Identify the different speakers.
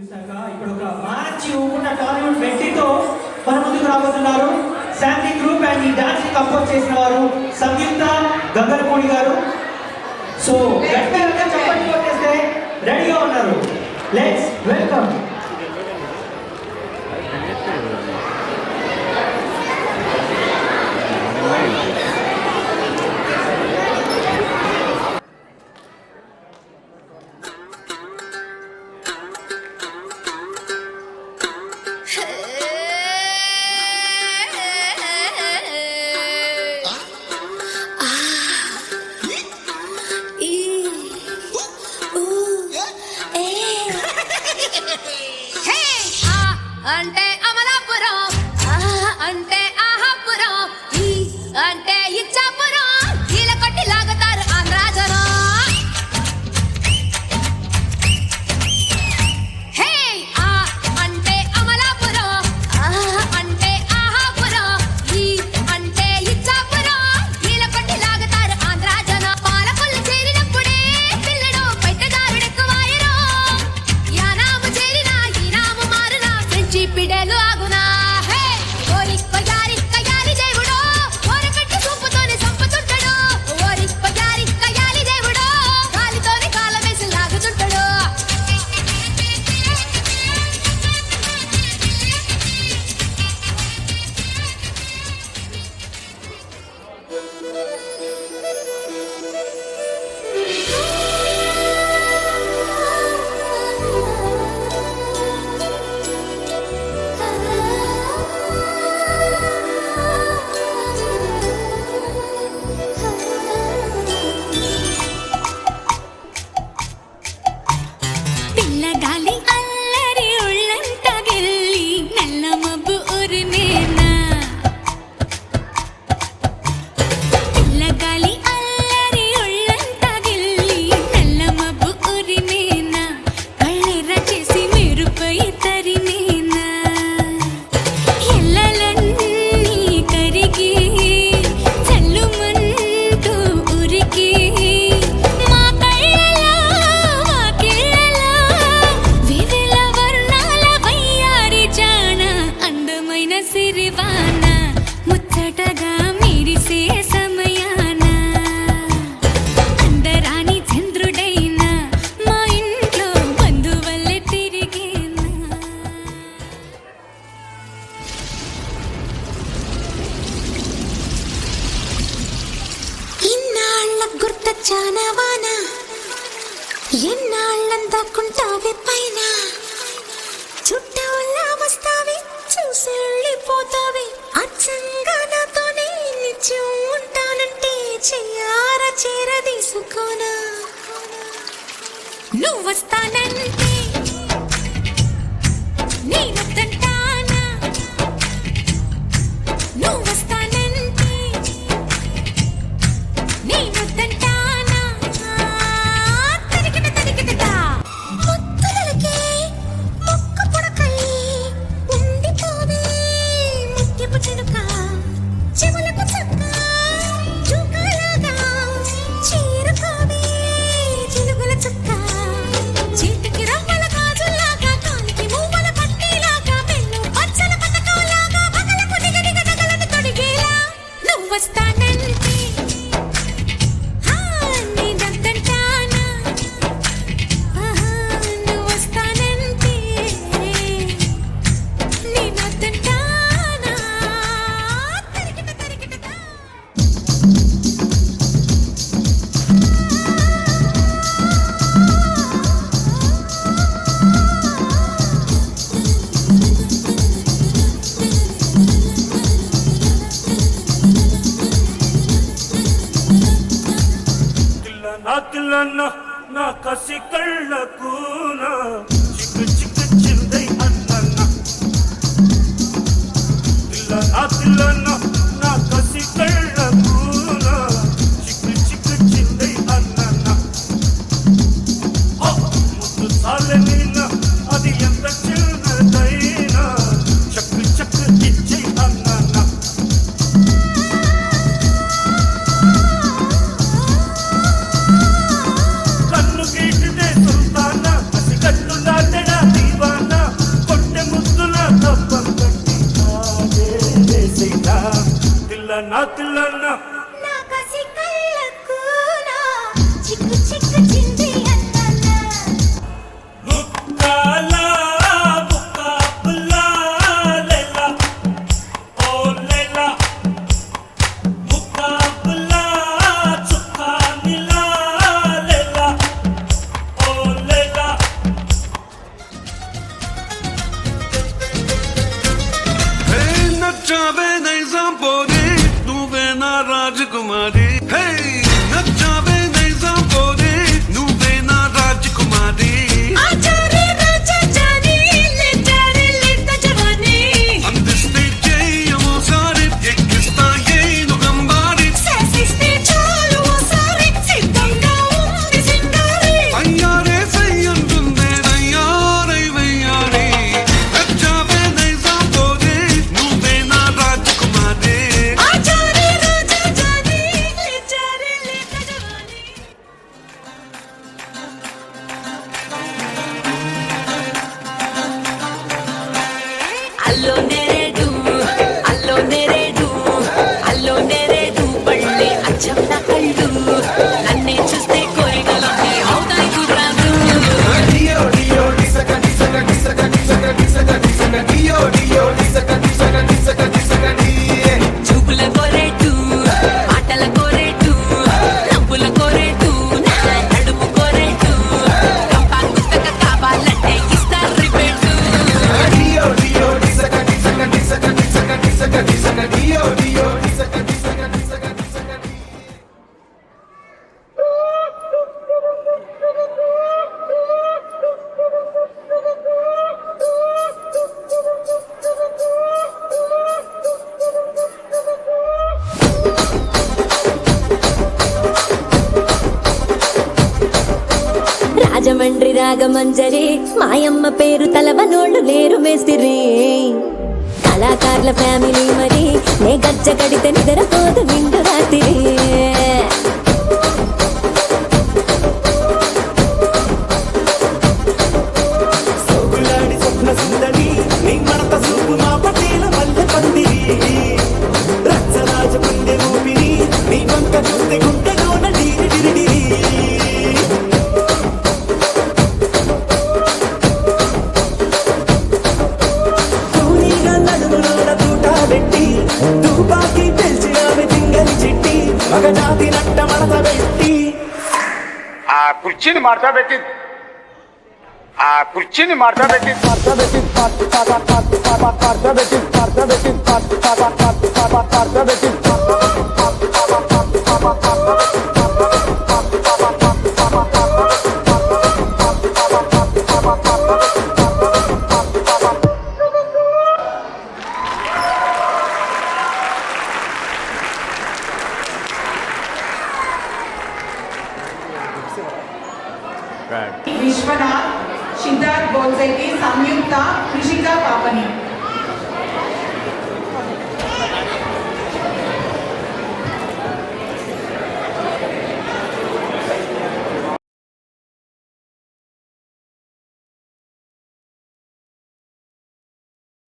Speaker 1: చూశాక ఇప్పుడు ఒక మంచి ఉన్న టాలీవుడ్ వ్యక్తితో మన ముందుకు రాబోతున్నారు శాంతి గ్రూప్ అండ్ ఈ డాన్స్ కంపోజ్ చేసిన వారు సంయుక్త గంగరపూడి గారు. సో గట్టిగా చెప్పండి కొట్టేస్తే రెడీగా ఉన్నారు. లెట్స్ వెల్కమ్
Speaker 2: నువ్వు వస్తానంటే నేను was
Speaker 3: that? నాతులన్న నా కసి
Speaker 2: కళ్ళకు నా చిక్కు చిక్కు చిందై
Speaker 4: అన్న నా
Speaker 5: కసి కళ్ళ
Speaker 6: বাতলন రాగమంజరి మాయమ్మ పేరు తలవనోళ్ళు లేరు మేస్తిరి. కళాకారుల ఫ్యామిలీ మరి నే గచ్చ కడితే నిద్రపోదు నిండు రాత్రి
Speaker 1: కుర్చీని మార్తా పెట్టి ఆ కుర్చీని మార్తా పెట్టి
Speaker 7: మార్తా పెట్టి మార్తా పెట్టి మార్తా పెట్టి మార్తా పెట్టి Thank you.
Speaker 8: Vishwanath Siddharth బోల్సేకి Samyukta Krishna